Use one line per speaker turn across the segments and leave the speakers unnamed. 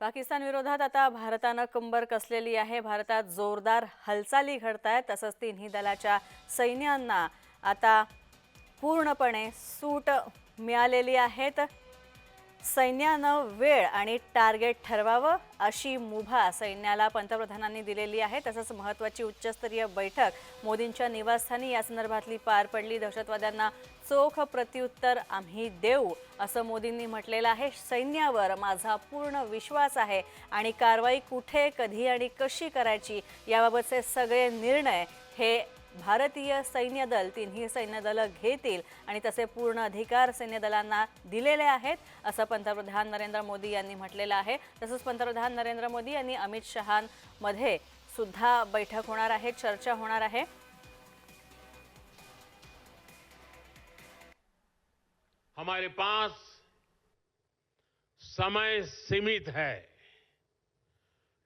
पाकिस्तान विरोधात आता भारतानं कंबर कसलेली आहे. भारतात जोरदार हालचाली घडत आहेत तसंच तिन्ही दलाच्या सैन्यांना आता पूर्णपणे सूट मिळालेली आहेत. सैन्यानं वेळ आणि टार्गेट ठरवावं अशी मुभा सैन्याला पंतप्रधानांनी दिलेली आहे. तसंच महत्त्वाची उच्चस्तरीय बैठक मोदींच्या निवासस्थानी या संदर्भातली पार पडली. दहशतवाद्यांना चोख प्रत्युत्तर आम्ही देऊ असं मोदींनी म्हटलेलं आहे. सैन्यावर माझा पूर्ण विश्वास आहे आणि कारवाई कुठे कधी आणि कशी करायची याबाबतचे सगळे निर्णय हे भारतीय सैन्य दल तिन्ही सैन्य दलं घेतील आणि तसे पूर्ण अधिकार सैन्य दलांना दिलेले आहेत असं पंतप्रधान नरेंद्र मोदी यांनी म्हटलेलं आहे. तसंच पंतप्रधान नरेंद्र मोदी यांनी अमित शहांमध्ये सुद्धा बैठक होणार आहे चर्चा होणार आहे.
हमारे पास समय सीमित है।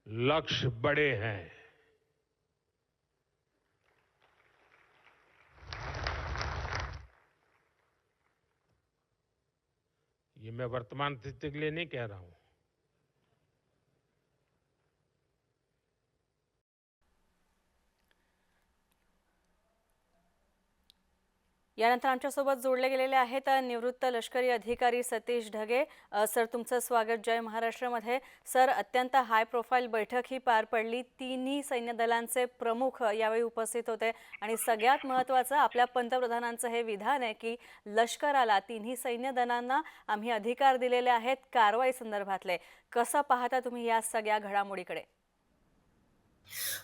लक्ष्य बड़े हैं। ये मैं वर्तमान स्थिति के लिए नहीं कह रहा हूँ।
यानंतर आमच्यासोबत जोडले गेलेले आहेत निवृत्त लष्करी अधिकारी सतीश ढगे. सर तुमचं स्वागत. जय महाराष्ट्रामध्ये. सर अत्यंत हाय प्रोफाईल बैठक ही पार पडली. तिन्ही सैन्य दलांचे प्रमुख यावेळी उपस्थित होते. आणि सगळ्यात महत्त्वाचं आपल्या पंतप्रधानांचं हे विधान आहे की लष्कराला तिन्ही सैन्य दलांना आम्ही अधिकार दिलेले आहेत कारवाई संदर्भातले. कसं पाहता तुम्ही या सगळ्या घडामोडीकडे?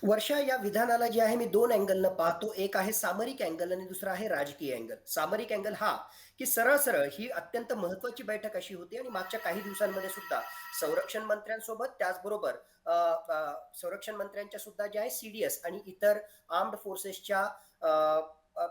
वर्षा या विधानाला जे आहे मी दोन अँगलनं पाहतो. एक आहे सामरिक अँगल आणि दुसरा आहे राजकीय अँगल सामरिक अँगल हा की सरळ सरळ ही अत्यंत महत्वाची बैठक अशी होती आणि मागच्या काही दिवसांमध्ये सुद्धा संरक्षण मंत्र्यांसोबत त्याचबरोबर संरक्षण मंत्र्यांच्या सुद्धा जे आहे सीडीएस आणि इतर आर्म्ड फोर्सेसच्या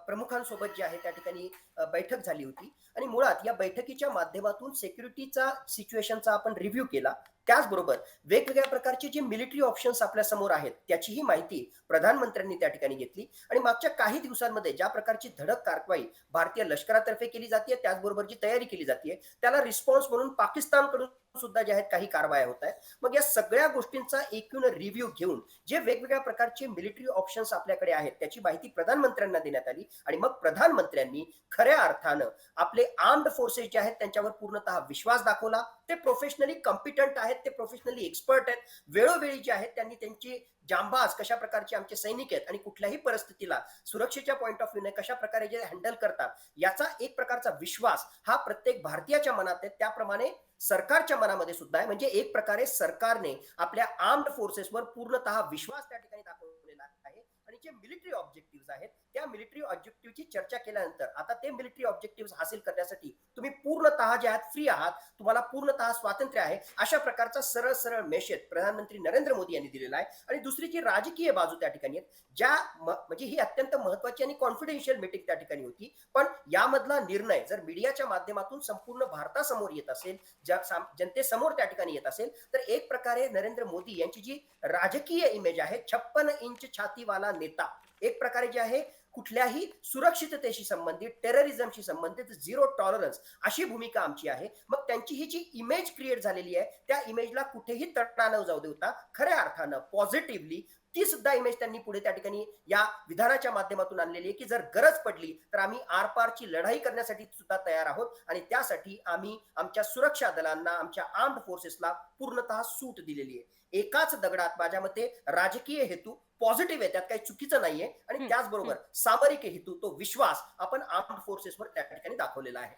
प्रमुखांसोबत जे आहे त्या ठिकाणी बैठक झाली होती. आणि मुळात या बैठकीच्या माध्यमातून सेक्युरिटीचा सिच्युएशनचा आपण रिव्ह्यू केला. त्याचबरोबर वेगवेगळ्या प्रकारचे जे मिलिटरी ऑप्शन्स आपल्यासमोर आहेत त्याचीही माहिती प्रधानमंत्र्यांनी त्या ठिकाणी घेतली. आणि मागच्या काही दिवसांमध्ये ज्या प्रकारची धडक कारवाई भारतीय लष्करातर्फे केली जाते त्याचबरोबर जी तयारी केली जाते त्याला रिस्पॉन्स म्हणून पाकिस्तानकडून सुद्धा जे आहेत काही कारवाया होत आहेत. मग या सगळ्या गोष्टींचा एकूण रिव्ह्यू घेऊन जे वेगवेगळ्या प्रकारचे मिलिटरी ऑप्शन्स आपल्याकडे आहेत त्याची माहिती प्रधानमंत्र्यांना देण्यात आली. आणि मग प्रधानमंत्र्यांनी खऱ्या अर्थानं आपले आर्म्ड फोर्सेस जे आहेत त्यांच्यावर पूर्णतः विश्वास दाखवला. ते प्रोफेशनली कॉम्पिटंट आहेत ते प्रोफेशनली एक्सपर्ट आहेत. वेळोवेळी जे आहेत त्यांनी त्यांची जांबाज कशा प्रकारचे आमचे सैनिक आहेत आणि कुठल्याही परिस्थितीला सुरक्षेच्या पॉईंट ऑफ व्ह्यूने कशा प्रकारे जे हँडल करतात याचा एक प्रकारचा विश्वास हा प्रत्येक भारतीयाच्या मनात आहे. त्याप्रमाणे सरकारच्या मनामध्ये सुद्धा आहे. म्हणजे एक प्रकारे सरकारने आपल्या आर्म्ड फोर्सेसवर पूर्णतः विश्वास त्या ठिकाणी दाखवलेला आहे. आणि जे मिलिटरी ऑब्जेक्टिव्ह आहेत त्या मिलिटरी ऑब्जेक्टिव्हची चर्चा केल्यानंतर आता ते मिलिटरी ऑब्जेक्टिव्ह हासिल करण्यासाठी तुम्ही पूर्णतः जे आहात फ्री आहात तुम्हाला पूर्णतः स्वातंत्र्य आहे अशा प्रकारचा सरळ सरळ मेसेज प्रधानमंत्री नरेंद्र मोदी यांनी दिलेला आहे. आणि दुसरी जी राजकीय बाजू त्या ठिकाणी आहे ज्या म्हणजे ही अत्यंत महत्वाची आणि कॉन्फिडेन्शियल मीटिंग त्या ठिकाणी होती. पण यामधला निर्णय जर मीडियाच्या माध्यमातून संपूर्ण भारतासमोर येत असेल ज्या साम- जनतेसमोर त्या ठिकाणी येत असेल तर एक प्रकारे नरेंद्र मोदी यांची जी राजकीय इमेज आहे छप्पन इंच छातीवाला नेता एक प्रकारे जे आहे कुठल्याही सुरक्षिततेशी संबंधित टेररिझमशी संबंधित झिरो टॉलरन्स अशी भूमिका आमची आहे. मग त्यांची ही जी इमेज क्रिएट झालेली आहे त्या इमेजला कुठेही तडा न जाऊ देता खऱ्या अर्थानं पॉझिटिव्हली ती सुद्धा इमेज त्यांनी पुढे त्या ठिकाणी या विधानाच्या माध्यमातून आणलेली आहे की जर गरज पडली तर आम्ही आरपारची लढाई करण्यासाठी सुद्धा तयार आहोत आणि त्यासाठी आम्ही आमच्या सुरक्षा दलांना आमच्या आर्म्ड फोर्सेसला पूर्णतः सूट दिलेली आहे. एकाच दगडात माझ्या मते राजकीय हेतू पॉझिटिव्ह आहे त्यात काही चुकीचं नाहीये. आणि त्याचबरोबर सामरिक हेतू तो विश्वास आपण आर्म्ड फोर्सेसवर त्या ठिकाणी दाखवलेला आहे.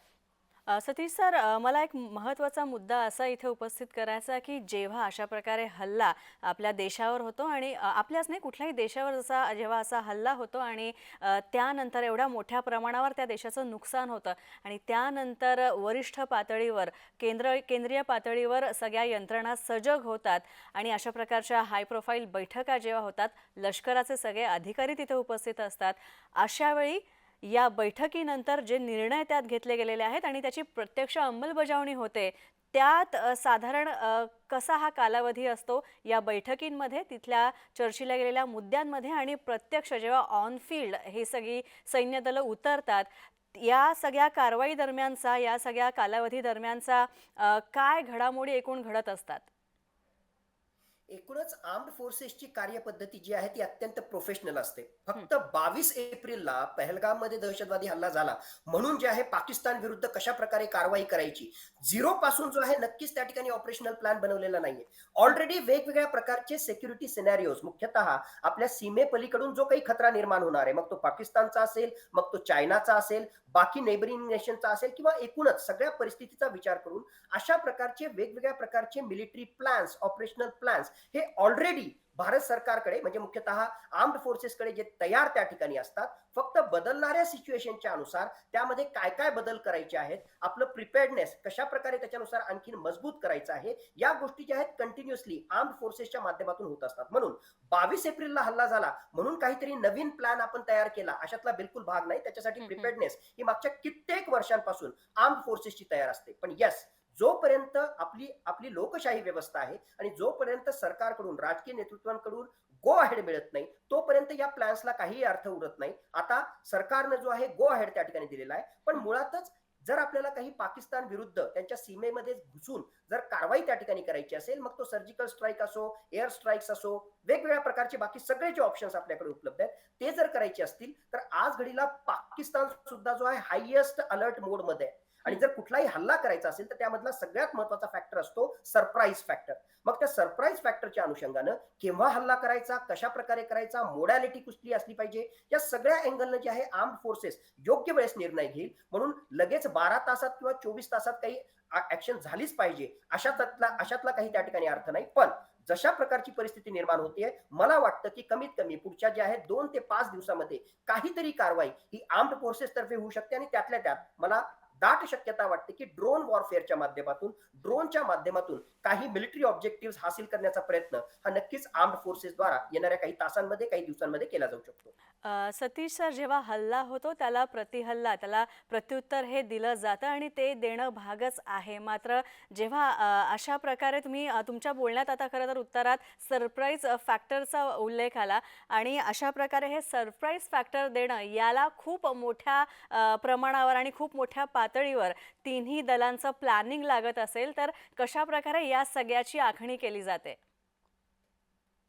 सतीश सर मला एक महत्त्वाचा मुद्दा असा इथे उपस्थित करायचा की जेव्हा अशा प्रकारे हल्ला आपल्या देशावर होतो आणि आपल्याच नाही कुठल्याही देशावर जसा जेव्हा असा हल्ला होतो आणि त्यानंतर एवढ्या मोठ्या प्रमाणावर त्या देशाचं नुकसान होतं आणि त्यानंतर वरिष्ठ पातळीवर केंद्र केंद्रीय पातळीवर सगळ्या यंत्रणा सजग होतात आणि अशा प्रकारच्या हाय प्रोफाईल बैठका जेव्हा होतात लष्कराचे सगळे अधिकारी तिथे उपस्थित असतात. अशावेळी या बैठकीनंतर जे निर्णय त्यात घेतले गेलेले आहेत आणि त्याची प्रत्यक्ष अंमलबजावणी होते त्यात साधारण कसा हा कालावधी असतो या बैठकींमध्ये तिथल्या चर्चेला गेलेल्या मुद्द्यांमध्ये आणि प्रत्यक्ष जेव्हा ऑन फील्ड ही सगळी सैन्य दलं उतरतात या सगळ्या कारवाई दरम्यानचा या सगळ्या कालावधी दरम्यानचा काय घडामोडी एकूण घडत असतात?
एकूणच आर्म्ड फोर्सेसची कार्यपद्धती जी आहे ती अत्यंत प्रोफेशनल असते. फक्त बावीस एप्रिलला पहलगाममध्ये दहशतवादी हल्ला झाला. म्हणून जे आहे पाकिस्तान विरुद्ध कशा प्रकारे कारवाई करायची? झिरो पासून जो आहे नक्कीच त्या ठिकाणी ऑपरेशनल प्लॅन बनवलेला नाहीये. ऑलरेडी वेगवेगळ्या प्रकारचे सिक्युरिटी सिनॅरिओज मुख्यतः आपल्या सीमेपलीकडून जो काही खतरा निर्माण होणार आहे मग तो पाकिस्तानचा असेल मग तो चायनाचा असेल बाकी नेबरिंग नेशनचा असेल किंवा एकूणच सगळ्या परिस्थितीचा विचार करून अशा प्रकारचे वेगवेगळ्या प्रकारचे मिलिटरी प्लॅन्स ऑपरेशनल प्लॅन्स हे ऑलरेडी भारत सरकारकडे म्हणजे मुख्यतः आर्म्ड फोर्सेसकडे जे तयार त्या ठिकाणी असतात फक्त बदलणाऱ्या सिच्युएशनच्या अनुसार त्यामध्ये काय काय बदल करायचे आहेत आपलं प्रिपेअर्डनेस कशा प्रकारे त्याच्यानुसार आणखी मजबूत करायचं आहे या गोष्टी ज्या आहेत कंटिन्युअसली आर्म्ड फोर्सेसच्या माध्यमातून होत असतात. म्हणून बावीस एप्रिलला हल्ला झाला म्हणून काहीतरी नवीन प्लॅन आपण तयार केला अशातला बिलकुल भाग नाही. त्याच्यासाठी. प्रिपेअर्डनेस ही मागच्या कित्येक वर्षांपासून आर्म्ड फोर्सेसची तयार असते. पण येस जोपर्यंत आपली आपली लोकशाही व्यवस्था आहे आणि जोपर्यंत सरकारकडून राजकीय नेतृत्वांकडून गो अहेड मिळत नाही तोपर्यंत या प्लॅन्सला काही अर्थ उरत नाही. आता सरकारनं जो आहे गो अहेड त्या ठिकाणी दिलेला आहे. पण मुळातच जर आपल्याला काही पाकिस्तान विरुद्ध त्यांच्या सीमेमध्ये घुसून जर कारवाई त्या ठिकाणी करायची असेल मग तो सर्जिकल स्ट्राईक असो एअर स्ट्राईक्स असो वेगवेगळ्या प्रकारचे बाकी सगळे जे ऑप्शन्स आपल्याकडे उपलब्ध आहेत ते जर करायचे असतील तर आज घडीला पाकिस्तान सुद्धा जो आहे हायएस्ट अलर्ट मोडमध्ये आहे. आणि जर कुठलाही हल्ला करायचा असेल तर त्यामधला सगळ्यात महत्त्वाचा फॅक्टर असतो सरप्राईज फॅक्टर मग त्या सरप्राईज फॅक्टरच्या अनुषंगानं केव्हा हल्ला करायचा कशा प्रकारे करायचा मोडॅलिटी कुठली असली पाहिजे या सगळ्या अँगलनं जे आहे आर्म फोर्सेस योग्य वेळेस निर्णय घेईल. म्हणून लगेच बारा तासात किंवा चोवीस तासात काही ऍक्शन झालीच पाहिजे अशातला अशातला काही त्या ठिकाणी अर्थ नाही. पण जशा प्रकारची परिस्थिती निर्माण होते मला वाटतं की कमीत कमी पुढच्या ज्या आहेत दोन ते पाच दिवसामध्ये काहीतरी कारवाई ही आर्म्ड फोर्सेस तर्फे होऊ शकते आणि त्यातल्या त्यात मला दाट शक्यता वाटते की ड्रोन वॉरफेअरच्या माध्यमातून ड्रोनच्या माध्यमातून काही मिलिटरी ऑब्जेक्टिव्ह हासिल करण्याचा प्रयत्न हा नक्कीच आर्म्ड फोर्सेसद्वारा येणाऱ्या काही तासांमध्ये काही दिवसांमध्ये केला जाऊ शकतो.
सतीशचा सतीश सर जेव्हा हल्ला होतो त्याला प्रतिहल्ला त्याला प्रत्युत्तर हे दिलं जातं आणि ते देणं भागच आहे. मात्र जेव्हा अशा प्रकारे तुम्ही तुमच्या बोलण्यात आता खरं तर उत्तरात सरप्राईज फॅक्टरचा उल्लेख आला आणि अशा प्रकारे हे सरप्राईज फॅक्टर देणं याला खूप मोठ्या प्रमाणावर आणि खूप मोठ्या पातळीवर तिन्ही दलांचं प्लॅनिंग लागत असेल तर कशा प्रकारे या सगळ्याची आखणी केली जाते?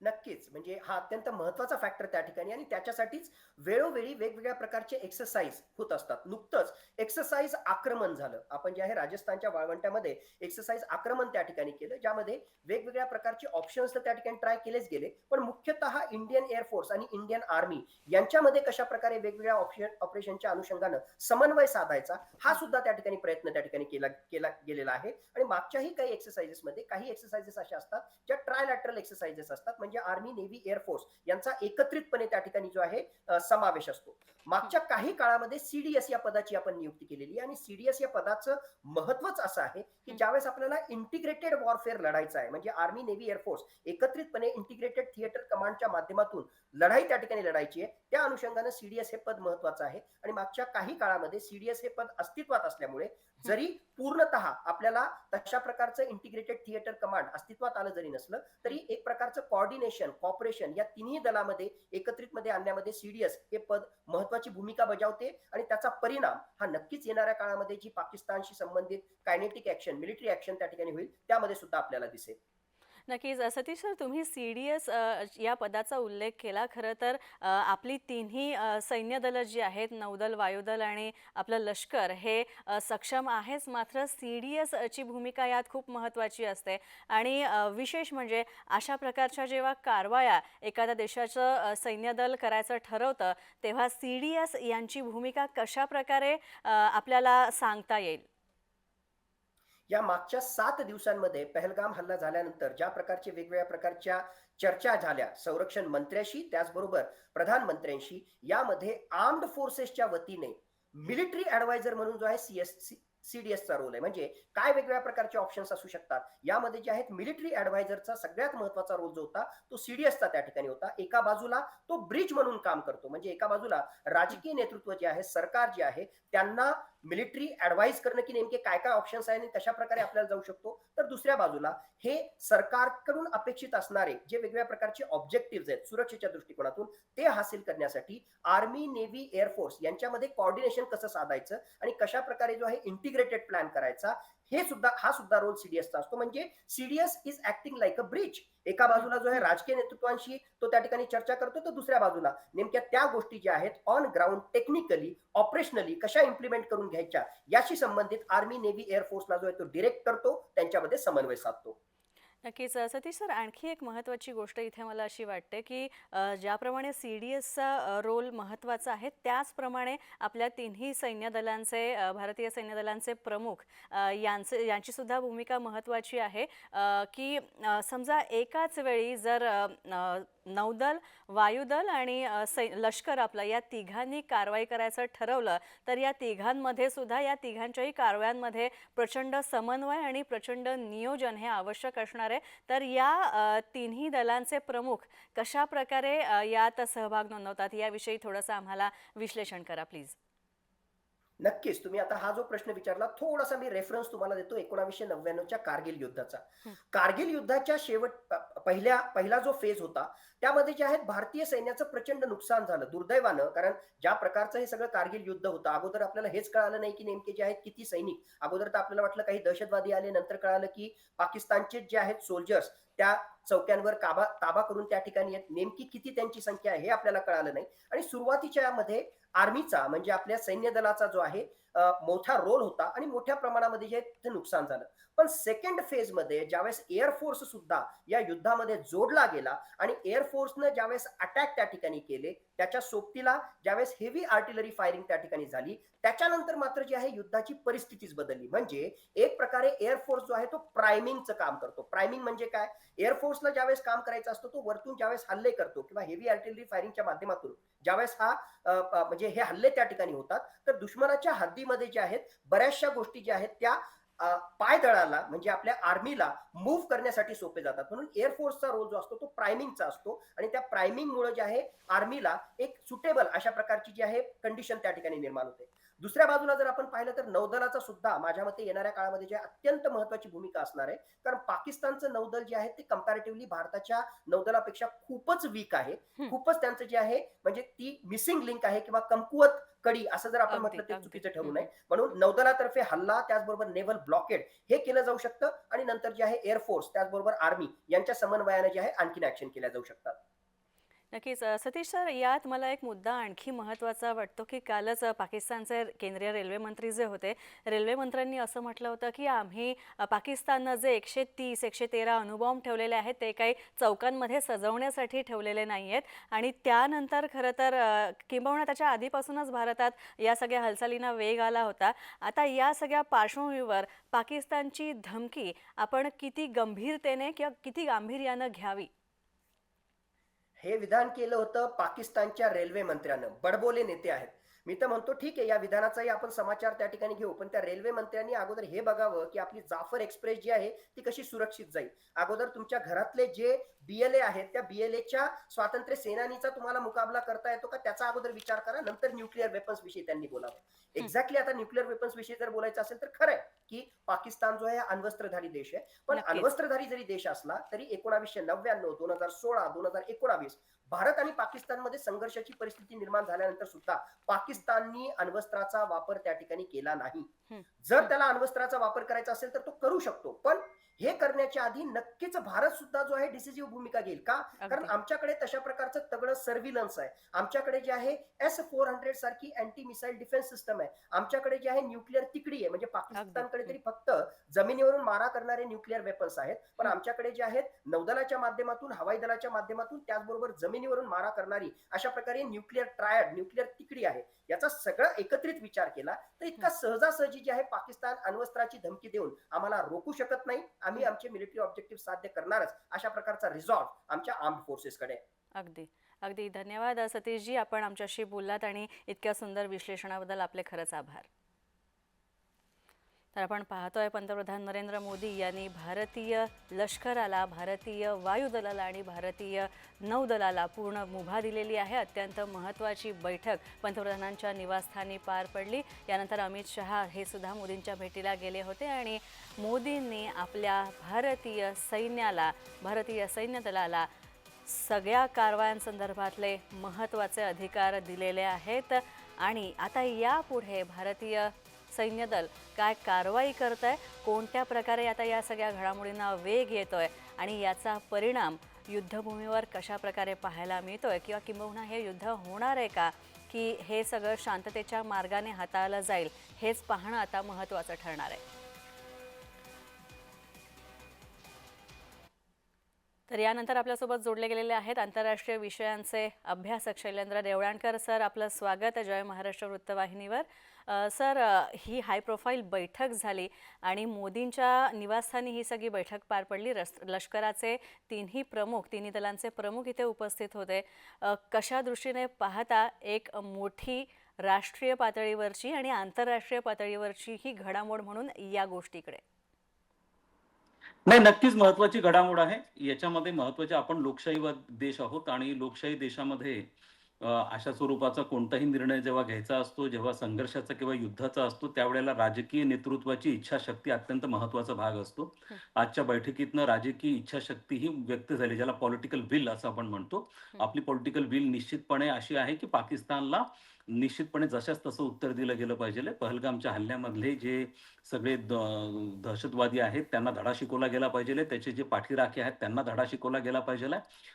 नक्कीच. म्हणजे हा अत्यंत महत्त्वाचा फॅक्टर त्या ठिकाणी आणि त्याच्यासाठीच वेळोवेळी वेगवेगळ्या प्रकारचे एक्सरसाइज होत असतात. नुकतंच एक्सरसाइज आक्रमण झालं. आपण जे आहे राजस्थानच्या वाळवंट्यामध्ये एक्सरसाइज आक्रमण त्या ठिकाणी केलं ज्यामध्ये वेगवेगळ्या प्रकारचे ऑप्शन्स तर त्या ठिकाणी ट्राय केलेच गेले. पण मुख्यतः इंडियन एअरफोर्स आणि इंडियन आर्मी यांच्यामध्ये कशा प्रकारे वेगवेगळ्या ऑप्शन ऑपरेशनच्या अनुषंगानं समन्वय साधायचा हा सुद्धा त्या ठिकाणी प्रयत्न त्या ठिकाणी केला केला गेलेला आहे. आणि मागच्याही काही एक्सरसाइजेसमध्ये काही एक्सरसाइजेस अशा असतात ज्या ट्रायलॅटरल एक्सरसाइजेस असतात. म्हणजे आर्मी नेव्ही एअरफोर्स यांचा एकत्रितपणे त्या ठिकाणी जो आहे समावेश असतो. मागच्या काही काळामध्ये सीडीएस या पदाची आपण नियुक्ती केलेली आणि सीडीएस या पदाचं महत्वच असं आहे की ज्यावेळेस आपल्याला इंटिग्रेटेड वॉरफेअर लढायचं आहे म्हणजे आर्मी नेव्ही एअरफोर्स एकत्रितपणे इंटिग्रेटेड थिएटर कमांडच्या माध्यमातून लढाई त्या ठिकाणी लढायची आहे त्या अनुषंगानं सीडीएस हे पद महत्वाचं आहे. आणि मागच्या काही काळामध्ये सीडीएस हे पद अस्तित्वात असल्यामुळे जरी पूर्णतः आपल्याला तशा प्रकारचं इंटिग्रेटेड थिएटर कमांड अस्तित्वात आलं जरी नसलं तरी एक प्रकारचं कॉर्डिनेशन कॉपरेशन या तिन्ही दलामध्ये एकत्रितमध्ये आणण्यामध्ये सीडीएस हे पद महत्वाची भूमिका बजावते आणि त्याचा परिणाम हा नक्कीच येणाऱ्या काळामध्ये जी पाकिस्तानशी संबंधित कायनेटिक ऍक्शन मिलिटरी ऍक्शन त्या ठिकाणी होईल त्यामध्ये सुद्धा आपल्याला दिसेल.
नक्कीच. सतीश सर तुम्ही सी डी एस या पदाचा उल्लेख केला. खरं तर आपली तिन्ही सैन्य दलं जी आहेत नौदल वायुदल आणि आपलं लष्कर हे सक्षम आहेच. मात्र सी डी एसची भूमिका यात खूप महत्त्वाची असते. आणि विशेष म्हणजे अशा प्रकारच्या जेव्हा कारवाया एखाद्या देशाचं सैन्य सैन्यदल करायचं ठरवतं तेव्हा सी डी एस यांची भूमिका कशा प्रकारे आपल्याला सांगता येईल?
या मागच्या सात दिवसांमध्ये पहलगाम हल्ला झाल्यानंतर ज्या प्रकारचे वेगवेगळ्या प्रकारच्या चर्चा झाल्या संरक्षण मंत्र्याशी त्याचबरोबर प्रधानमंत्र्यांशी यामध्ये आर्म्ड फोर्सेसच्या वतीने मिलिटरी ऍडवायझर म्हणून जो आहे सीएस सीडीएसचा रोल आहे. म्हणजे काय वेगवेगळ्या प्रकारचे ऑप्शन्स असू शकतात? यामध्ये जे आहेत मिलिटरी ऍडवायझरचा सगळ्यात महत्त्वाचा रोल जो होता तो सीडीएसचा त्या ठिकाणी होता. एका बाजूला तो ब्रिज म्हणून काम करतो. म्हणजे एका बाजूला राजकीय नेतृत्व जे आहे सरकार जे आहे त्यांना मिलिटरी ऍडवाइस करणं की नेमके काय काय ऑप्शन्स आहे आणि कशा प्रकारे आपल्याला जाऊ शकतो. तर दुसऱ्या बाजूला हे सरकारकडून अपेक्षित असणारे जे वेगवेगळ्या प्रकारचे ऑब्जेक्टिव्ह आहेत सुरक्षेच्या दृष्टिकोनातून ते हासिल करण्यासाठी आर्मी नेव्ही एअरफोर्स यांच्यामध्ये कॉर्डिनेशन कसं साधायचं आणि कशा प्रकारे जो आहे इंटिग्रेटेड प्लॅन करायचा हे सुद्धा हा सुद्धा रोल सीडीएसचा असतो. म्हणजे CDS is acting like a bridge एका बाजूला जो आहे राजकीय नेतृत्वांशी तो त्या ठिकाणी चर्चा करतो तर दुसऱ्या बाजूला. नेमक्या त्या गोष्टी ज्या आहेत ऑन ग्राउंड टेक्निकली ऑपरेशनली कशा इम्प्लिमेंट करून घ्यायच्या याशी संबंधित आर्मी नेव्ही एअरफोर्सला जो आहे तो डिरेक्ट करतो त्यांच्यामध्ये समन्वय साधतो.
नक्कीच. सतीश सर आणखी एक महत्त्वाची गोष्ट इथे मला अशी वाटते की ज्याप्रमाणे सी डी एसचा रोल महत्त्वाचा आहे त्याचप्रमाणे आपल्या तिन्ही सैन्य दलांचे भारतीय सैन्य दलांचे प्रमुख यांचे यांचीसुद्धा भूमिका महत्त्वाची आहे. की समजा एकाच वेळी जर नौदल वायुदल आणि सै लष्कर आपलं या तिघांनी कारवाई करायचं ठरवलं तर या तिघांमध्ये सुद्धा या तिघांच्याही कारवायांमध्ये प्रचंड समन्वय आणि प्रचंड नियोजन हे आवश्यक असणार आहे. तर या तिन्ही दलांचे प्रमुख कशा प्रकारे यात सहभाग नोंदवतात याविषयी थोडंसं आम्हाला विश्लेषण करा प्लीज.
नक्कीच. तुम्ही आता हा जो प्रश्न विचारला थोडासा मी रेफरन्स तुम्हाला देतो एकोणावीसशे नव्याण्णवच्या कारगिल युद्धाचा. कारगिल युद्धाच्या शेवट पहिल्या पहिला जो फेज होता त्यामध्ये जे आहेत भारतीय सैन्याचं प्रचंड नुकसान झालं दुर्दैवानं. कारण ज्या प्रकारचं हे सगळं कारगिल युद्ध होतं अगोदर आपल्याला हेच कळालं नाही की नेमके जे आहेत किती सैनिक. अगोदर तर आपल्याला वाटलं काही दहशतवादी आले नंतर कळालं की पाकिस्तानचे जे आहेत सोल्जर्स त्या चौक्यांवर काबा ताबा करून त्या ठिकाणी आहेत. नेमकी किती त्यांची संख्या आहे हे आपल्याला कळालं नाही. आणि सुरुवातीच्या मध्ये आर्मीचा म्हणजे आपल्या सैन्य दलाचा जो आहे मोठा रोल होता आणि मोठ्या प्रमाणामध्ये जे ते नुकसान झालं. पण सेकंड फेजमध्ये ज्यावेळेस एअरफोर्स सुद्धा या युद्धामध्ये जोडला गेला आणि एअरफोर्सनं ज्यावेळेस अटॅक त्या ठिकाणी केले त्याच्या सोबतीला ज्यावेळेस हेवी आर्टिलरी फायरिंग त्या ठिकाणी झाली त्याच्यानंतर मात्र जी आहे युद्धाची परिस्थितीच बदलली. म्हणजे एक प्रकारे एअरफोर्स जो आहे तो प्रायमिंगचं काम करतो. प्रायमिंग म्हणजे काय? एअरफोर्सला ज्यावेळेस काम करायचं असतं तो वरतून ज्यावेळेस हल्ले करतो किंवा हेवी आर्टिलरी फायरिंगच्या माध्यमातून ज्यावेळेस हा म्हणजे हे हल्ले त्या ठिकाणी होतात तर दुश्मनाच्या हद्दीमध्ये जे आहेत बऱ्याचशा गोष्टी ज्या आहेत त्या पायदळाला म्हणजे आपल्या आर्मीला मूव्ह करण्यासाठी सोपे जातात. म्हणून एअरफोर्सचा रोल जो असतो तो प्रायमिंगचा असतो. आणि त्या प्रायमिंगमुळे जे आहे आर्मीला एक सुटेबल अशा प्रकारची जी आहे कंडिशन त्या ठिकाणी निर्माण होते. दुसऱ्या बाजूला जर आपण पाहिलं तर नौदलाचा सुद्धा माझ्या मते येणाऱ्या काळामध्ये जे अत्यंत महत्वाची भूमिका असणार आहे कारण पाकिस्तानचं नौदल जे आहे ते कम्पॅरेटिव्हली भारताच्या नौदलापेक्षा खूपच वीक आहे. खूपच त्यांचं जे आहे म्हणजे ती मिसिंग लिंक आहे किंवा कमकुवत कडी असं जर आपण म्हटलं ते. चुकीचं ठरू. नये म्हणून नौदलातर्फे हल्ला त्याचबरोबर नेव्हल ब्लॉकेड हे केलं जाऊ शकतं आणि नंतर जे आहे एअरफोर्स त्याचबरोबर आर्मी यांच्या समन्वयाने जे आहे आणखीन ऍक्शन केल्या जाऊ शकतात
नक्कीच. सतीश सर यात मला एक मुद्दा आणखी महत्त्वाचा वाटतो की कालच पाकिस्तानचे केंद्रीय रेल्वे मंत्री जे होते रेल्वे मंत्र्यांनी असं म्हटलं होतं की आम्ही पाकिस्ताननं जे एकशे तीस एकशे तेरा अणुबॉम्ब ठेवलेले आहेत ते काही चौकांमध्ये सजवण्यासाठी ठेवलेले नाही आहेत आणि त्यानंतर खरं तर किंबहुना त्याच्या आधीपासूनच भारतात या सगळ्या हालचालींना वेग आला होता. आता या सगळ्या पार्श्वभूमीवर पाकिस्तानची धमकी आपण किती गंभीरतेने किंवा किती गांभीर्यानं घ्यावी?
हे विधान केलं होतं पाकिस्तानच्या रेल्वे मंत्र्यानं. बडबोले नेते आहेत. मी तर म्हणतो ठीक आहे या विधानाचाही आपण समाचार त्या ठिकाणी घेऊ पण त्या रेल्वे मंत्र्यांनी अगोदर हे बघावं की आपली जाफर एक्सप्रेस जी आहे ती कशी सुरक्षित जाईल. अगोदर तुमच्या घरातले जे बीएलए आहेत त्या बीएलएच्या स्वातंत्र्य सेनानीचा तुम्हाला मुकाबला करता येतो का त्याचा अगोदर विचार करा नंतर न्यूक्लिअर वेपन्स विषयी त्यांनी बोलावं. एक्झॅक्टली आता न्यूक्लिअर वेपन्स विषयी जर बोलायचं असेल तर खरं आहे की पाकिस्तान जो आहे अण्वस्त्रधारी देश आहे. पण. अण्वस्त्रधारी जरी देश असला तरी एकोणावीसशे नव्याण्णव दोन हजार सोळा दोन हजार एकोणावीस भारत आणि पाकिस्तानमध्ये संघर्षाची परिस्थिती निर्माण झाल्यानंतर सुद्धा पाकिस्ताननी अण्वस्त्राचा वापर त्या ठिकाणी केला नाही. जर त्याला अण्वस्त्राचा वापर करायचा असेल तर तो करू शकतो पण हे करण्याच्या आधी नक्कीच भारत सुद्धा जो आहे डिसिजिव्ह भूमिका घेईल का? कारण. आमच्याकडे तशा प्रकारचं तगडं सर्व्हिलन्स आहे. आमच्याकडे जे आहे एस फोर हंड्रेड सारखी अँटी मिसाईल डिफेन्स सिस्टम आहे. आमच्याकडे जे आहे न्यूक्लिअर तिकडी आहे. म्हणजे पाकिस्तानकडे तरी फक्त जमिनीवरून मारा करणारे न्यूक्लिअर वेपन्स आहेत. पण. आमच्याकडे जे आहेत नौदलाच्या माध्यमातून हवाई दलाच्या माध्यमातून त्याचबरोबर जमिनीवरून मारा करणारी अशा प्रकारे न्यूक्लिअर ट्रायड न्यूक्लिअर तिकडी आहे. याचा सगळा एकत्रित विचार केला तर इतका सहजासहजी जे आहे पाकिस्तान अण्वस्त्राची धमकी देऊन आम्हाला रोखू शकत नाही. आम्ही आमचे मिलिटरी ऑब्जेक्टिव्ह साध्य करणारच अशा प्रकारचा रिझॉल्व आमच्या आर्म फोर्सेसकडे.
अगदी. अगदी. धन्यवाद सतीशजी. आपण आमच्याशी बोललात आणि इतक्या सुंदर विश्लेषणाबद्दल आपले खरंच आभार. तर आपण पाहतोय पंतप्रधान नरेंद्र मोदी यांनी भारतीय लष्कराला भारतीय वायुदलाला आणि भारतीय नौदलाला पूर्ण मुभा दिलेली आहे. अत्यंत महत्त्वाची बैठक पंतप्रधानांच्या निवासस्थानी पार पडली. यानंतर अमित शहा हे सुद्धा मोदींच्या भेटीला गेले होते आणि मोदींनी आपल्या भारतीय सैन्याला भारतीय सैन्य दलाला सगळ्या कारवायांसंदर्भातले महत्त्वाचे अधिकार दिलेले आहेत. आणि आता यापुढे भारतीय सैन्य दल काय कारवाई करत आहे कोणत्या प्रकारे आता या सगळ्या घडामोडींना वेग येतो आहे आणि याचा परिणाम युद्धभूमीवर कशा प्रकारे पाहायला आहे किंवा किंबहुना हे युद्ध होणार आहे का की हे सगळं शांततेच्या मार्गाने हाताळलं जाईल हेच पाहणं आता महत्त्वाचं ठरणार आहे. तर यानंतर आपल्यासोबत जोडले गेलेले आहेत आंतरराष्ट्रीय विषयांचे अभ्यासक शैलेंद्र देवळाणकर सर. आपलं स्वागत आहे जय महाराष्ट्र वृत्तवाहिनीवर. सर ही हाय प्रोफाईल बैठक झाली आणि मोदींच्या निवासस्थानी ही सगळी बैठक पार पडली. रस लष्कराचे तिन्ही प्रमुख तिन्ही दलांचे प्रमुख इथे उपस्थित होते. कशा दृष्टीने पाहता एक मोठी राष्ट्रीय पातळीवरची आणि आंतरराष्ट्रीय पातळीवरची ही घडामोड म्हणून या गोष्टीकडे?
नाही नक्कीच महत्वाची घडामोड आहे याच्यामध्ये महत्त्वाचे आपण लोकशाहीवाद देश आहोत आणि लोकशाही देशामध्ये अशा स्वरूपाचा कोणताही निर्णय जेव्हा घ्यायचा असतो जेव्हा संघर्षाचा किंवा युद्धाचा असतो त्यावेळेला राजकीय नेतृत्वाची इच्छाशक्ती अत्यंत महत्त्वाचा भाग असतो
हं.
आजच्या बैठकीतनं राजकीय इच्छाशक्ती ही व्यक्त झाली ज्याला पॉलिटिकल विल असं आपण म्हणतो. आपली पॉलिटिकल विल निश्चितपणे अशी आहे की पाकिस्तानला निश्चितपणे जशाच तसं उत्तर दिलं गेलं पाहिजे. पहलगामच्या हल्ल्यामधले जे सगळे दहशतवादी आहेत त्यांना धडा शिकवला गेला पाहिजे. त्याचे जे पाठीराखे आहेत त्यांना धडा शिकवला गेला पाहिजे.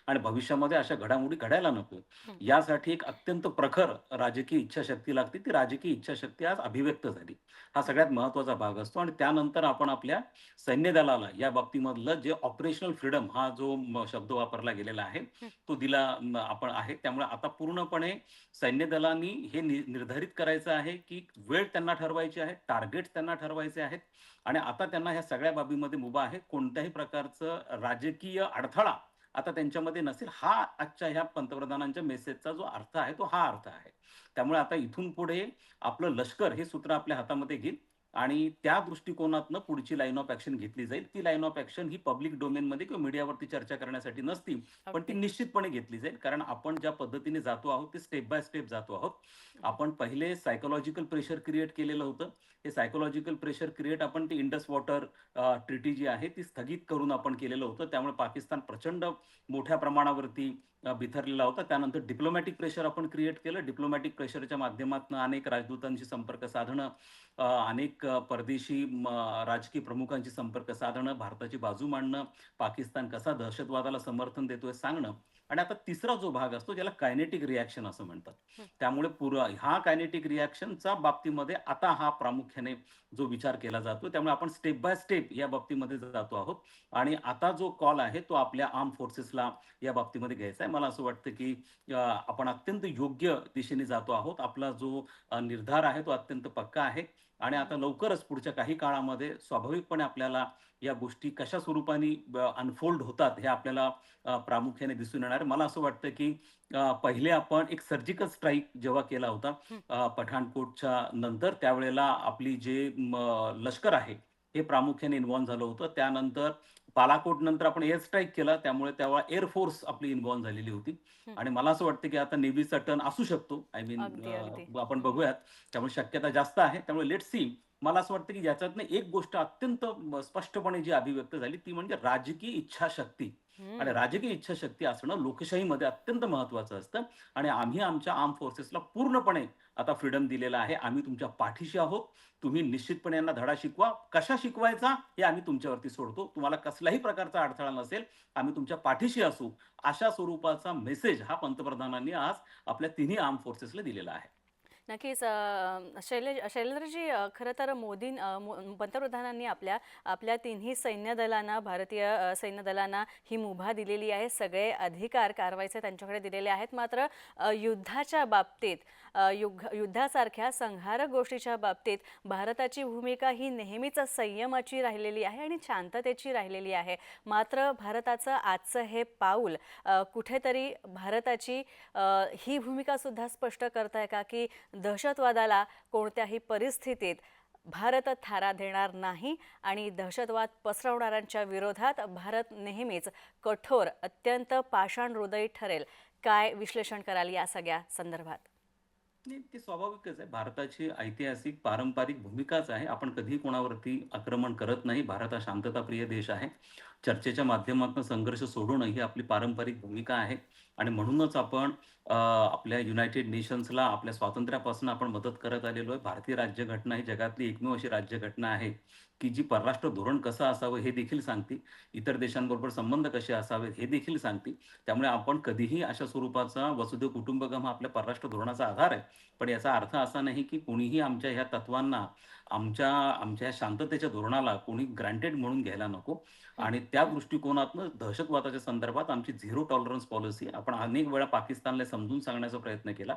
आणि भविष्यामध्ये अशा घडामोडी घडायला नको. यासाठी एक अत्यंत प्रखर राजकीय इच्छाशक्ती लागते. ती राजकीय इच्छाशक्ती आज अभिव्यक्त झाली. हा सगळ्यात महत्त्वाचा भाग असतो. आणि त्यानंतर आपण आपल्या सैन्य दलाला या बाबतीमधलं जे ऑपरेशनल फ्रीडम हा जो शब्द वापरला गेलेला आहे. तो दिला आपण आहे. त्यामुळे आता पूर्णपणे सैन्य दलांनी हे नि- निर्धारित करायचं आहे की वेळ त्यांना ठरवायची आहे टार्गेट त्यांना ठरवायचे आहेत आणि आता त्यांना ह्या सगळ्या बाबीमध्ये मुभा आहे. कोणत्याही प्रकारचं राजकीय अडथळा आता त्यांच्यामध्ये नसेल हा आजच्या ह्या पंतप्रधानांच्या मेसेजचा जो अर्थ आहे तो हा अर्थ आहे. त्यामुळे आता इथून पुढे आपलं लष्कर हे सूत्र आपल्या हातामध्ये घेईल. आणि त्या दृष्टिकोनातनं पुढची लाईन ऑफ ऍक्शन घेतली जाईल. ती लाईन ऑफ ऍक्शन ही पब्लिक डोमेनमध्ये किंवा मीडियावरती चर्चा करण्यासाठी नसती पण ती. निश्चितपणे घेतली जाईल. कारण आपण ज्या पद्धतीने जातो आहोत ते स्टेप बाय स्टेप जातो आहोत. आपण पहिले सायकोलॉजिकल प्रेशर क्रिएट केलेलं होतं. हे सायकोलॉजिकल प्रेशर क्रिएट आपण ती इंडस वॉटर ट्रिटी जी आहे ती स्थगित करून आपण केलेलं होतं. त्यामुळे पाकिस्तान प्रचंड मोठ्या प्रमाणावरती बिथरलेला होता. त्यानंतर डिप्लोमॅटिक प्रेशर आपण क्रिएट केलं. डिप्लोमॅटिक प्रेशरच्या माध्यमातून अनेक राजदूतांशी संपर्क साधणं अनेक परदेशी राजकीय प्रमुखांशी संपर्क साधणं भारताची बाजू मांडणं पाकिस्तान कसा दहशतवादाला समर्थन देतोय सांगणं आणि आता तिसरा जो भाग असतो ज्याला कायनेटिक रिॲक्शन असं म्हणतात. त्यामुळे पुर हा कायनेटिक रिॲक्शनचा बाबतीमध्ये आता हा प्रामुख्याने जो विचार केला जातो त्यामुळे आपण स्टेप बाय स्टेप या बाबतीमध्ये जातो आहोत. आणि आता जो कॉल आहे तो आपल्या आर्म फोर्सेसला या बाबतीमध्ये घ्यायचा आहे. मला असं वाटतं की आपण अत्यंत योग्य दिशेने जातो आहोत. आपला जो निर्धार आहे तो अत्यंत पक्का आहे. आणि आता लवकरच पुढच्या काही काळामध्ये स्वाभाविकपणे आपल्याला या गोष्टी कशा स्वरूपाने अनफोल्ड होतात हे आपल्याला प्रामुख्याने दिसून येणार आहे. मला असं वाटतं की पहिले आपण एक सर्जिकल स्ट्राईक जेव्हा केला होता पठाणकोटच्या नंतर त्यावेळेला आपली जे लष्कर आहे हे प्रामुख्याने इन्व्हॉल्व्ह झालं होतं. त्यानंतर बालाकोट नंतर आपण एअर स्ट्राईक केला. त्यामुळे तेव्हा एअरफोर्स आपली इन्व्हॉल्व्ह झालेली होती. आणि मला असं वाटतं की आता नेव्हीचा टर्न असू शकतो. I mean. आपण बघूयात. त्यामुळे शक्यता जास्त आहे. त्यामुळे लेट सी मला असं वाटतं की याच्यातनं एक गोष्ट अत्यंत स्पष्टपणे जी अभिव्यक्त झाली ती म्हणजे राजकीय इच्छाशक्ती. आणि राजकीय इच्छाशक्ती असणं लोकशाहीमध्ये अत्यंत महत्वाचं असतं. आणि आम्ही आमच्या आर्म फोर्सेसला पूर्णपणे आता फ्रीडम दिलेला आहे. आम्ही तुमच्या पाठीशी आहोत. तुम्ही निश्चितपणे यांना धडा शिकवा. कशा शिकवायचा हे आम्ही तुमच्यावरती सोडतो. तुम्हाला कसल्याही प्रकारचा अडथळा नसेल. आम्ही तुमच्या पाठीशी असू. अशा स्वरूपाचा मेसेज हा पंतप्रधानांनी आज आपल्या तिन्ही आर्म फोर्सेसला दिलेला आहे.
नक्कीच अ, शैले शैलेंद्रजी खरं तर मोदी मो- पंतप्रधानांनी आपल्या आपल्या तिन्ही सैन्य दलांना भारतीय सैन्य दलांना ही मुभा दिलेली आहे. सगळे अधिकार कारवाईचे त्यांच्याकडे दिलेले आहेत. मात्र युद्धाच्या बाबतीत युग युद्ध युद्धासारख्या संहारक गोष्टीच्या बाबतीत भारताची भूमिका ही नेहमीच संयमाची राहिलेली आहे आणि शांततेची राहिलेली आहे. मात्र भारताचं आजचं हे पाऊल कुठेतरी भारताची ही भूमिकासुद्धा स्पष्ट करत आहे का की दहशतवादाला कोणत्याही परिस्थितीत भारत थारा देणार नाही आणि दहशतवाद पसरवणाऱ्यांच्या विरोधात भारत नेहमीच कठोर अत्यंत पाषाण हृदयी ठरेल. काय विश्लेषण कराल या सगळ्या संदर्भात?
नाही ते स्वाभाविकच आहे. भारताची ऐतिहासिक पारंपरिक भूमिकाच आहे. आपण कधीही कोणावरती आक्रमण करत नाही. भारत हा शांतताप्रिय देश आहे. चर्चेच्या माध्यमातून संघर्ष सोडवणं ही आपली पारंपरिक भूमिका आहे. आणि म्हणूनच आपण आपल्या युनायटेड नेशन्सला आपल्या स्वातंत्र्यापासून आपण मदत करत आलेलो आहे. भारतीय राज्यघटना ही जगातली एकमेव अशी राज्यघटना आहे की जी परराष्ट्र धोरण कसं असावं हे देखील सांगते. इतर देशांबरोबर संबंध कसे असावेत हे देखील सांगते. त्यामुळे आपण कधीही अशा स्वरूपाचा वसुदेव कुटुंबकम हा आपल्या परराष्ट्र धोरणाचा आधार आहे. पण याचा अर्थ असा नाही की कोणीही आमच्या ह्या तत्वांना आमच्या आमच्या शांततेच्या धोरणाला कोणी ग्रँटेड म्हणून घ्यायला नको. आणि त्या दृष्टिकोनातनं दहशतवादाच्या संदर्भात आमची झिरो टॉलरन्स पॉलिसी आपण अनेक वेळा पाकिस्तानला समजून सांगण्याचा प्रयत्न केला.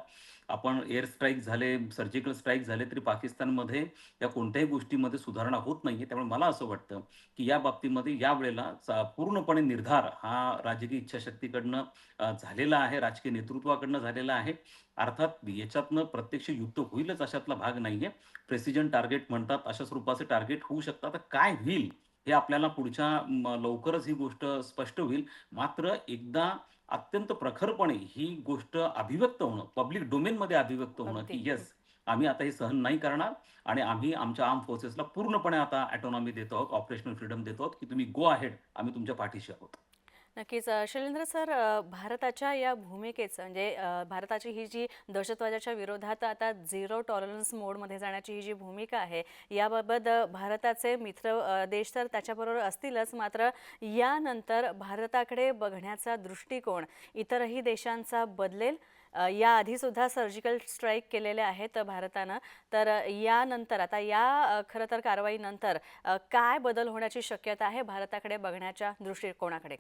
आपण एअर स्ट्राईक झाले सर्जिकल स्ट्राईक झाले तरी पाकिस्तानमध्ये या कोणत्याही गोष्टीमध्ये सुधारणा होत नाहीये. त्यामुळे मला असं वाटतं की या बाबतीमध्ये या वेळेला पूर्णपणे निर्धार हा राजकीय इच्छाशक्तीकडनं झालेला आहे राजकीय नेतृत्वाकडनं झालेला आहे. अर्थात याच्यातनं प्रत्यक्ष युद्ध होईलच अशातला भाग नाहीये. प्रेसिजन टार्गेट म्हणतात अशा स्वरूपाचे टार्गेट होऊ शकतात काय होईल हे आपल्याला पुढच्या लवकरच ही गोष्ट स्पष्ट होईल. मात्र एकदा अत्यंत प्रखरपणे ही गोष्ट अभिव्यक्त होणं पब्लिक डोमेनमध्ये अभिव्यक्त होणं की. येस आम्ही आता हे सहन नाही करणार आणि आम्ही आमच्या आर्म फोर्सेसला पूर्णपणे आता ऑटोनॉमी देतो आहोत ऑपरेशनल फ्रीडम देतो आहोत की तुम्ही गो अहेड आम्ही तुमच्या पाठीशी आहोत
नक्कीच शैलेंद्र सर भारताच्या या भूमिकेचं म्हणजे भारताची ही जी दहशतवादाच्या विरोधात आता झिरो टॉलरन्स मोडमध्ये जाण्याची ही जी भूमिका आहे याबाबत भारताचे मित्र देश तर त्याच्याबरोबर असतीलच मात्र यानंतर भारताकडे बघण्याचा दृष्टिकोन इतरही देशांचा बदलेल. याआधीसुद्धा सर्जिकल स्ट्राईक केलेले आहेत भारतानं. तर यानंतर आता या खरं तर कारवाईनंतर काय बदल होण्याची शक्यता आहे भारताकडे बघण्याच्या दृष्टिकोनाकडे?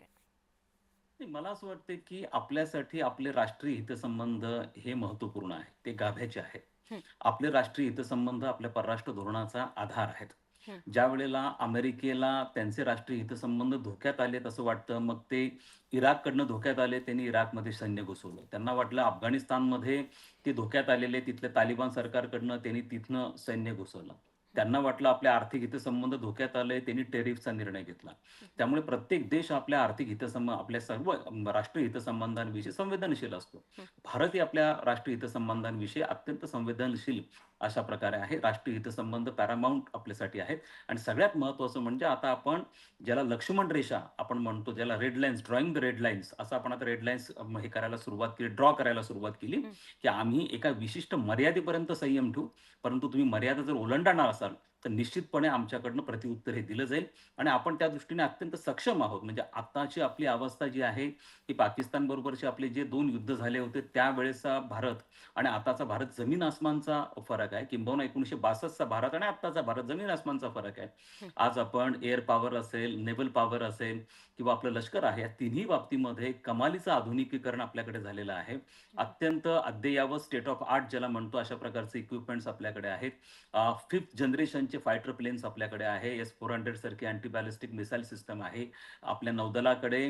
मला असं वाटतं की आपल्यासाठी आपले राष्ट्रीय हितसंबंध हे महत्त्वपूर्ण आहे. ते गाभ्याचे आहेत
हं.
आपले राष्ट्रीय हितसंबंध आपल्या परराष्ट्र धोरणाचा आधार आहेत. ज्या वेळेला अमेरिकेला त्यांचे राष्ट्रीय हितसंबंध धोक्यात आलेत असं वाटतं मग ते इराककडनं धोक्यात आले त्यांनी इराकमध्ये सैन्य घुसवलं. त्यांना वाटलं अफगाणिस्तानमध्ये ते धोक्यात आलेले तिथल्या तालिबान सरकारकडनं त्यांनी तिथनं सैन्य घुसवलं. त्यांना वाटलं आपल्या आर्थिक हितसंबंध धोक्यात आले त्यांनी टेरिफचा निर्णय घेतला त्यामुळे प्रत्येक देश आपल्या आर्थिक हितसंबंध आपल्या सर्व राष्ट्रीय हितसंबंधांविषयी संवेदनशील असतो
हं.
भारत आपल्या राष्ट्रीय हितसंबंधांविषयी अत्यंत संवेदनशील अशा प्रकारे आहे राष्ट्रीय हितसंबंध पॅरामाउंट आपल्यासाठी आहेत आणि सगळ्यात महत्वाचं म्हणजे आता आपण ज्याला लक्ष्मण रेषा आपण म्हणतो ज्याला red lines drawing the red lines असं आपण आता रेड लाईन्स हे करायला सुरुवात केली ड्रॉ करायला सुरुवात केली. की आम्ही एका विशिष्ट मर्यादेपर्यंत संयम ठेवू परंतु तुम्ही मर्यादा जर ओलांडणार असाल तर निश्चितपणे आमच्याकडनं प्रत्युत्तर हे दिलं जाईल. आणि आपण त्या दृष्टीने अत्यंत सक्षम आहोत. म्हणजे आताची आपली अवस्था जी आहे की पाकिस्तान बरोबरचे आपले जे दोन युद्ध झाले होते त्यावेळेसचा भारत आणि आताचा भारत जमीन आसमानचा फरक आहे. किंबहुना एकोणीशे बासष्टचा भारत आणि आताचा भारत जमीन आसमानचा फरक आहे. आज आपण एअर पॉवर असेल नेव्हल पॉवर असेल किंवा आपलं लष्कर आहे या तिन्ही बाबतीमध्ये कमालीचं आधुनिकीकरण आपल्याकडे झालेलं आहे. अत्यंत अद्ययावत स्टेट ऑफ आर्ट ज्याला म्हणतो अशा प्रकारचे इक्विपमेंट्स आपल्याकडे आहेत. फिफ्थ जनरेशनचे फायटर प्लेन्स आपल्याकडे आहे. एस फोर हंड्रेड सारखी अँटी बॅलिस्टिक मिसाईल सिस्टम आहे. आपल्या नौदलाकडे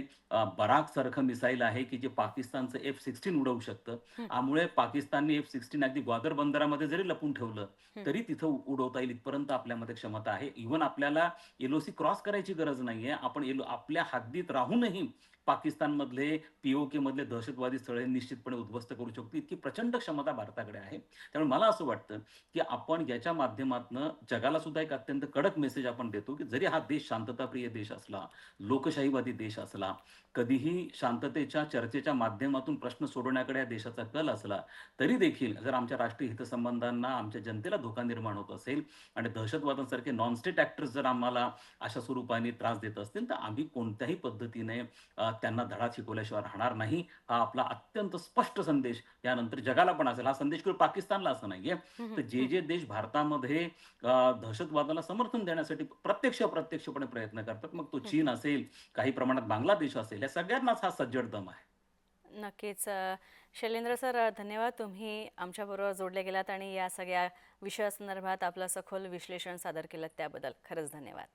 बराक सारखं मिसाईल आहे की जे पाकिस्तानचं एफ सिक्स्टीन उडवू शकतं. त्यामुळे पाकिस्तानने एफ सिक्स्टीन अगदी ग्वादर बंदरामध्ये जरी लपून ठेवलं. तरी तिथं उडवता येईल इथपर्यंत आपल्यामध्ये क्षमता आहे. इव्हन आपल्याला एलओसी क्रॉस करायची गरज नाहीये. आपण आपल्या हद्दीत राहूनही पाकिस्तानमधले पीओके मधले दहशतवादी स्थळे निश्चितपणे उद्ध्वस्त करू शकतो इतकी प्रचंड क्षमता भारताकडे आहे. त्यामुळे मला असं वाटतं की आपण याच्या माध्यमातून जगाला सुद्धा एक अत्यंत कडक मेसेज आपण देतो की जरी हा देश शांतताप्रिय देश असला लोकशाहीवादी देश असला कधीही शांततेच्या चर्चेच्या माध्यमातून प्रश्न सोडवण्याकडे या देशाचा कल असला तरी देखील जर आमच्या राष्ट्रीय हितसंबंधांना आमच्या जनतेला धोका निर्माण होत असेल आणि दहशतवादांसारखे नॉन स्टेट ऍक्टर्स जर आम्हाला अशा स्वरूपाने त्रास देत असतील तर आम्ही कोणत्याही पद्धतीने त्यांना धडा शिकवल्याशिवाय राहणार नाही. हा आपला अत्यंत स्पष्ट संदेश यानंतर जगाला पण असेल. हा संदेश केवळ पाकिस्तानला असं नाहीये. तर जे जे देश भारतामध्ये दहशतवादाला समर्थन देण्यासाठी प्रत्यक्ष अप्रत्यक्षपणे प्रयत्न करतात मग तो चीन असेल काही प्रमाणात बांगलादेश असेल या सगळ्यांनाच हा सज्जड दम आहे.
नक्कीच. शैलेंद्र सर धन्यवाद. तुम्ही आमच्याबरोबर जोडले गेलात आणि या सगळ्या विषयासंदर्भात आपलं सखोल विश्लेषण सादर केलं त्याबद्दल. खरंच धन्यवाद.